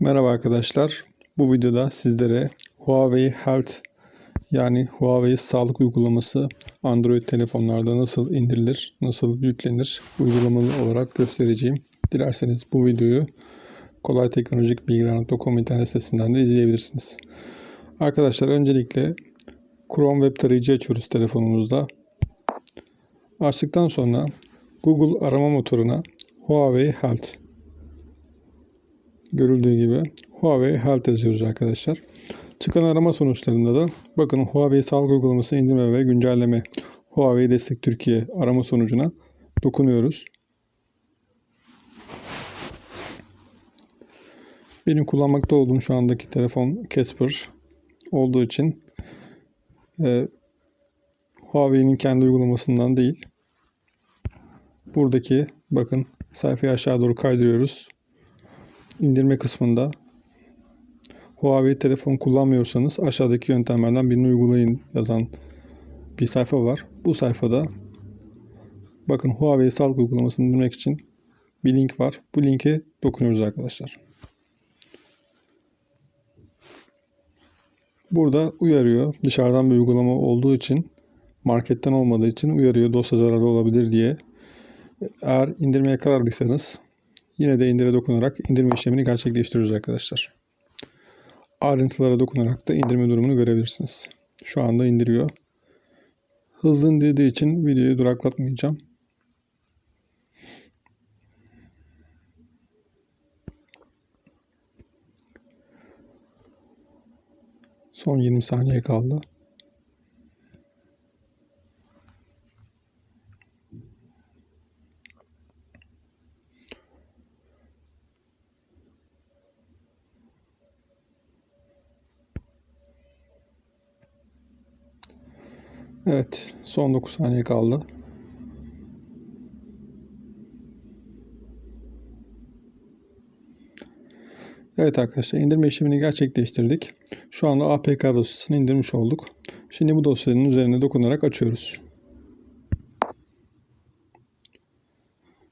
Merhaba arkadaşlar. Bu videoda sizlere Huawei Health yani Huawei sağlık uygulaması Android telefonlarda nasıl indirilir, nasıl yüklenir uygulamalı olarak göstereceğim. Dilerseniz bu videoyu kolayteknolojikbilgiler.com internet sitesinden de izleyebilirsiniz. Arkadaşlar öncelikle Chrome web tarayıcı açıyoruz telefonumuzda. Açtıktan sonra Google arama motoruna Huawei Health görüldüğü gibi Huawei Health yazıyoruz arkadaşlar. Çıkan arama sonuçlarında da bakın Huawei sağlık uygulaması indirme ve güncelleme Huawei destek Türkiye arama sonucuna dokunuyoruz. Benim kullanmakta olduğum şu andaki telefon Casper olduğu için e, Huawei'nin kendi uygulamasından değil. Buradaki bakın sayfayı aşağı doğru kaydırıyoruz indirme kısmında Huawei telefon kullanmıyorsanız aşağıdaki yöntemlerden birini uygulayın yazan bir sayfa var. Bu sayfada bakın Huawei sağlık uygulamasını indirmek için bir link var. Bu linke dokunuyoruz arkadaşlar. Burada uyarıyor. Dışarıdan bir uygulama olduğu için marketten olmadığı için uyarıyor dosya zararlı olabilir diye. Eğer indirmeye kararlıysanız Yine de indire dokunarak indirme işlemini gerçekleştiriyoruz arkadaşlar. Ayrıntılara dokunarak da indirme durumunu görebilirsiniz. Şu anda indiriyor. Hızlı indirdiği için videoyu duraklatmayacağım. Son 20 saniye kaldı. Evet, son 9 saniye kaldı. Evet arkadaşlar indirme işlemini gerçekleştirdik. Şu anda APK dosyasını indirmiş olduk. Şimdi bu dosyanın üzerine dokunarak açıyoruz.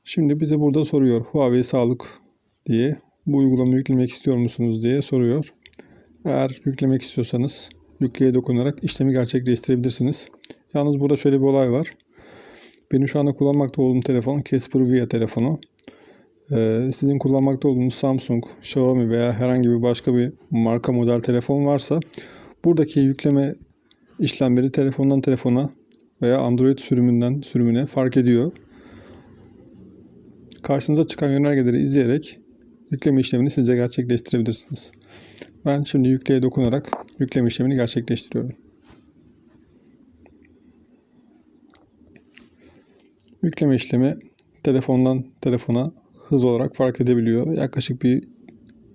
Şimdi bize burada soruyor Huawei Sağlık diye bu uygulamayı yüklemek istiyor musunuz diye soruyor. Eğer yüklemek istiyorsanız yükleye dokunarak işlemi gerçekleştirebilirsiniz. Yalnız burada şöyle bir olay var. Benim şu anda kullanmakta olduğum telefon Casper Via telefonu. Ee, sizin kullanmakta olduğunuz Samsung, Xiaomi veya herhangi bir başka bir marka model telefon varsa buradaki yükleme işlemleri telefondan telefona veya Android sürümünden sürümüne fark ediyor. Karşınıza çıkan yönergeleri izleyerek yükleme işlemini sizce gerçekleştirebilirsiniz. Ben şimdi yükleye dokunarak yükleme işlemini gerçekleştiriyorum. Yükleme işlemi telefondan telefona hız olarak fark edebiliyor. Yaklaşık bir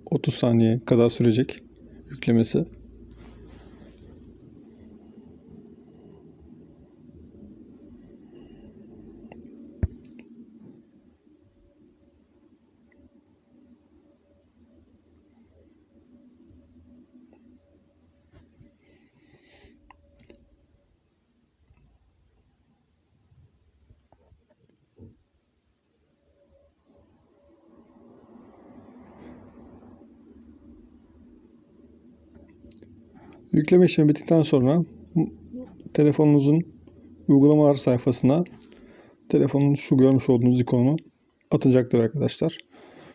30 saniye kadar sürecek yüklemesi. Yükleme işlemi bittikten sonra telefonunuzun uygulamalar sayfasına telefonun şu görmüş olduğunuz ikonu atacaktır arkadaşlar.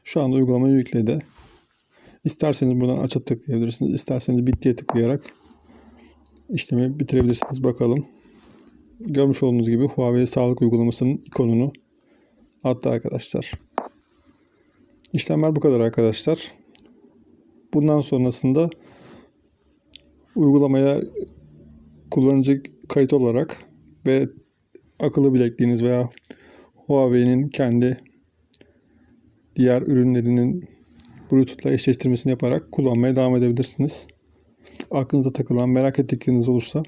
Şu anda uygulamayı yükledi. İsterseniz buradan aça tıklayabilirsiniz. İsterseniz bittiye tıklayarak işlemi bitirebilirsiniz. Bakalım. Görmüş olduğunuz gibi Huawei sağlık uygulamasının ikonunu attı arkadaşlar. İşlemler bu kadar arkadaşlar. Bundan sonrasında uygulamaya kullanıcı kayıt olarak ve akıllı bilekliğiniz veya Huawei'nin kendi diğer ürünlerinin Bluetooth'la eşleştirmesini yaparak kullanmaya devam edebilirsiniz. Aklınıza takılan, merak ettikleriniz olursa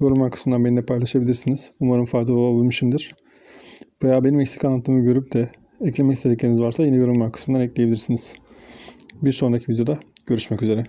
yorumlar kısmından benimle paylaşabilirsiniz. Umarım faydalı olabilmişimdir. Veya benim eksik anlattığımı görüp de eklemek istedikleriniz varsa yine yorumlar kısmından ekleyebilirsiniz. Bir sonraki videoda görüşmek üzere.